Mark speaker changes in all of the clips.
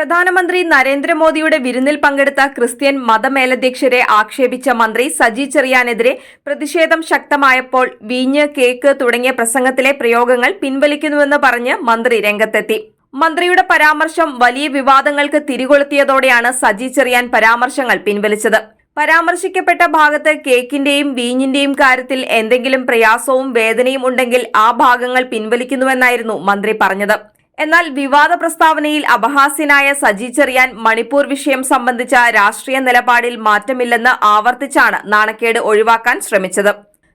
Speaker 1: പ്രധാനമന്ത്രി നരേന്ദ്രമോദിയുടെ വിരുന്നിൽ പങ്കെടുത്ത ക്രിസ്ത്യൻ മതമേലധ്യക്ഷരെ ആക്ഷേപിച്ച മന്ത്രി സജി ചെറിയാനെതിരെ പ്രതിഷേധം ശക്തമായപ്പോൾ വീഞ്ഞ് കേക്ക് തുടങ്ങിയ പ്രസംഗത്തിലെ പ്രയോഗങ്ങൾ പിൻവലിക്കുന്നുവെന്ന് പറഞ്ഞ് മന്ത്രി രംഗത്തെത്തി. മന്ത്രിയുടെ പരാമർശം വലിയ വിവാദങ്ങൾക്ക് തിരികൊളുത്തിയതോടെയാണ് സജി ചെറിയാൻ പരാമർശങ്ങൾ പിൻവലിച്ചത്. പരാമർശിക്കപ്പെട്ട ഭാഗത്ത് കേക്കിന്റെയും വീഞ്ഞിന്റെയും കാര്യത്തിൽ എന്തെങ്കിലും പ്രയാസവും വേദനയും ഉണ്ടെങ്കിൽ ആ ഭാഗങ്ങൾ പിൻവലിക്കുന്നുവെന്നായിരുന്നു മന്ത്രി പറഞ്ഞത്. എന്നാൽ വിവാദ പ്രസ്താവനയിൽ അപഹാസ്യനായ സജി ചെറിയാൻ മണിപ്പൂർ വിഷയം സംബന്ധിച്ച രാഷ്ട്രീയ നിലപാടിൽ മാറ്റമില്ലെന്ന് ആവർത്തിച്ചാണ് നാണക്കേട് ഒഴിവാക്കാൻ ശ്രമിച്ചത്.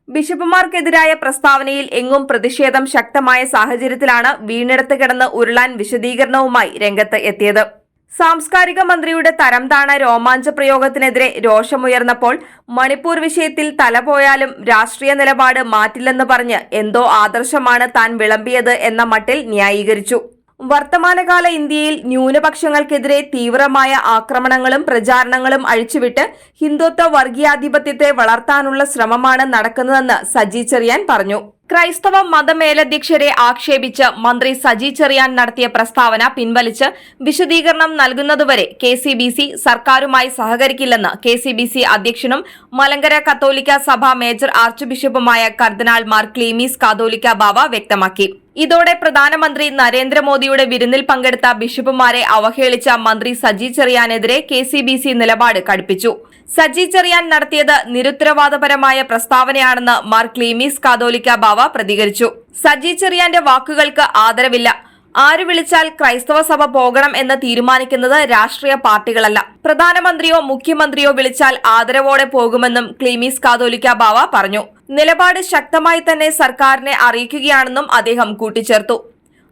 Speaker 1: ബിഷപ്പുമാർക്കെതിരായ പ്രസ്താവനയിൽ എങ്ങും പ്രതിഷേധം ശക്തമായ സാഹചര്യത്തിലാണ് വീണിടത്ത് കിടന്ന് ഉരുളാൻ വിശദീകരണവുമായി രംഗത്ത് എത്തിയത്. സാംസ്കാരിക മന്ത്രിയുടെ തരംതാണ രോമാഞ്ച പ്രയോഗത്തിനെതിരെ രോഷമുയർന്നപ്പോൾ മണിപ്പൂർ വിഷയത്തിൽ തലപോയാലും രാഷ്ട്രീയ നിലപാട് മാറ്റില്ലെന്ന് പറഞ്ഞ് എന്തോ ആദർശമാണ് താൻ വിളമ്പിയത് എന്ന മട്ടിൽ ന്യായീകരിച്ചു. വർത്തമാനകാല ഇന്ത്യയിൽ ന്യൂനപക്ഷങ്ങൾക്കെതിരെ തീവ്രമായ ആക്രമണങ്ങളും പ്രചാരണങ്ങളും അഴിച്ചുവിട്ട് ഹിന്ദുത്വ വർഗീയാധിപത്യത്തെ വളർത്താനുള്ള ശ്രമമാണ് നടക്കുന്നതെന്ന് സജി ചെറിയാൻ പറഞ്ഞു. ക്രൈസ്തവ മതമേലധ്യക്ഷരെ ആക്ഷേപിച്ച് മന്ത്രി സജി ചെറിയാൻ നടത്തിയ പ്രസ്താവന പിൻവലിച്ച് വിശദീകരണം നൽകുന്നതുവരെ കെ സി ബി സി സർക്കാരുമായി സഹകരിക്കില്ലെന്ന് കെ സി ബി സി അധ്യക്ഷനും മലങ്കര കത്തോലിക്ക സഭ മേജർ ആർച്ച് ബിഷപ്പുമായ കർദിനാൾ മാർ ക്ലീമീസ് കാതോലിക്ക ബാവ വ്യക്തമാക്കി. ഇതോടെ പ്രധാനമന്ത്രി നരേന്ദ്രമോദിയുടെ വിരുന്നിൽ പങ്കെടുത്ത ബിഷപ്പുമാരെ അവഹേളിച്ച മന്ത്രി സജി ചെറിയാനെതിരെ കെ സി ബി സി നിലപാട് കടുപ്പിച്ചു. സജി ചെറിയാൻ നടത്തിയത് നിരുത്തരവാദപരമായ പ്രസ്താവനയാണെന്ന് മാർ ക്ലീമീസ് കാതോലിക്ക ബാവ പ്രതികരിച്ചു. സജി ചെറിയാന്റെ വാക്കുകൾക്ക് ആദരവില്ല. ആര് വിളിച്ചാൽ ക്രൈസ്തവ സഭ പോകണം എന്ന് തീരുമാനിക്കുന്നത് രാഷ്ട്രീയ പാർട്ടികളല്ല. പ്രധാനമന്ത്രിയോ മുഖ്യമന്ത്രിയോ വിളിച്ചാൽ ആദരവോടെ പോകുമെന്നും ക്ലീമീസ് കാതോലിക്ക ബാവ പറഞ്ഞു. നിലപാട് ശക്തമായി തന്നെ സർക്കാരിനെ അറിയിക്കുകയാണെന്നും അദ്ദേഹം കൂട്ടിച്ചേർത്തു.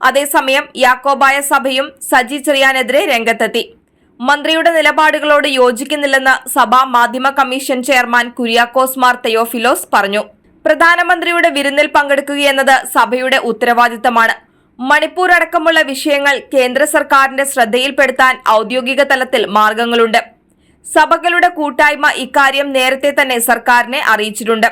Speaker 1: അതേസമയം യാക്കോബായ സഭയും സജി ചെറിയാനെതിരെ രംഗത്തെത്തി. മന്ത്രിയുടെ നിലപാടുകളോട് യോജിക്കുന്നില്ലെന്ന് സഭാ മാധ്യമ കമ്മീഷൻ ചെയർമാൻ കുര്യാക്കോസ് മാർ തെയോഫിലോസ് പറഞ്ഞു. പ്രധാനമന്ത്രിയുടെ വിരുന്നിൽ പങ്കെടുക്കുകയെന്നത് സഭയുടെ ഉത്തരവാദിത്തമാണ്. മണിപ്പൂർ അടക്കമുള്ള വിഷയങ്ങൾ കേന്ദ്ര സർക്കാരിന്റെ ശ്രദ്ധയിൽപ്പെടുത്താൻ ഔദ്യോഗിക തലത്തിൽ മാർഗങ്ങളുണ്ട്. സഭകളുടെ കൂട്ടായ്മ ഇക്കാര്യം നേരത്തെ തന്നെ സർക്കാരിനെ അറിയിച്ചിട്ടുണ്ട്.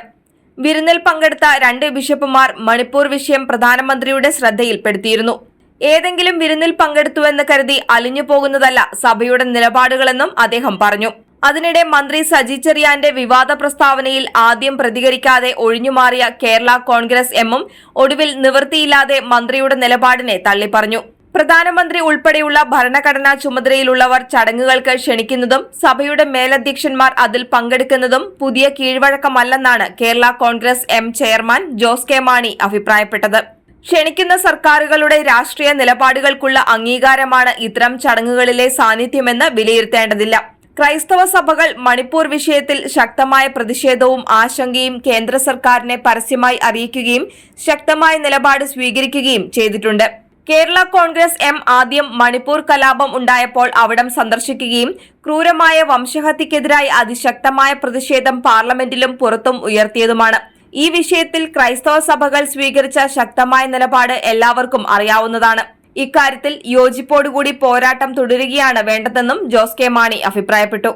Speaker 1: വിരുന്നിൽ പങ്കെടുത്ത രണ്ട് ബിഷപ്പുമാർ മണിപ്പൂർ വിഷയം പ്രധാനമന്ത്രിയുടെ ശ്രദ്ധയിൽപ്പെടുത്തിയിരുന്നു. ഏതെങ്കിലും വിരുന്നിൽ പങ്കെടുത്തുവെന്ന് കരുതി അലിഞ്ഞു പോകുന്നതല്ല സഭയുടെ നിലപാടുകളെന്നും അദ്ദേഹം പറഞ്ഞു. അതിനിടെ മന്ത്രി സജി ചെറിയാന്റെ വിവാദ പ്രസ്താവനയിൽ ആദ്യം പ്രതികരിക്കാതെ ഒഴിഞ്ഞുമാറിയ കേരള കോൺഗ്രസ് എമ്മും ഒടുവിൽ നിവൃത്തിയില്ലാതെ മന്ത്രിയുടെ നിലപാടിനെ തള്ളിപ്പറഞ്ഞു. പ്രധാനമന്ത്രി ഉൾപ്പെടെയുള്ള ഭരണഘടനാ ചുമതലയിലുള്ളവർ ചടങ്ങുകൾക്ക് ക്ഷണിക്കുന്നതും സഭയുടെ മേലധ്യക്ഷന്മാർ അതിൽ പങ്കെടുക്കുന്നതും പുതിയ കീഴ്വഴക്കമല്ലെന്നാണ് Kerala Congress M chairman Jose K Mani അഭിപ്രായപ്പെട്ടത്. ക്ഷണിക്കുന്ന സർക്കാരുകളുടെ രാഷ്ട്രീയ നിലപാടുകൾക്കുള്ള അംഗീകാരമാണ് ഇത്തരം ചടങ്ങുകളിലെ സാന്നിധ്യമെന്ന് വിലയിരുത്തേണ്ടതില്ല. ക്രൈസ്തവ സഭകൾ മണിപ്പൂർ വിഷയത്തിൽ ശക്തമായ പ്രതിഷേധവും ആശങ്കയും കേന്ദ്ര സർക്കാരിനെ പരസ്യമായി അറിയിക്കുകയും ശക്തമായ നിലപാട് സ്വീകരിക്കുകയും ചെയ്തിട്ടുണ്ട്. കേരള കോൺഗ്രസ് എം ആദ്യം മണിപ്പൂർ കലാപം ഉണ്ടായപ്പോൾ അവിടം സന്ദർശിക്കുകയും ക്രൂരമായ വംശഹത്യക്കെതിരായി അതിശക്തമായ പ്രതിഷേധം പാർലമെന്റിലും പുറത്തും ഉയർത്തിയതുമാണ്. ഈ വിഷയത്തിൽ ക്രൈസ്തവ സഭകൾ സ്വീകരിച്ച ശക്തമായ നിലപാട് എല്ലാവർക്കും അറിയാവുന്നതാണ്. ഇക്കാര്യത്തിൽ യോജിപ്പോടുകൂടി പോരാട്ടം തുടരുകയാണ് വേണ്ടതെന്നും ജോസ് കെ മാണി അഭിപ്രായപ്പെട്ടു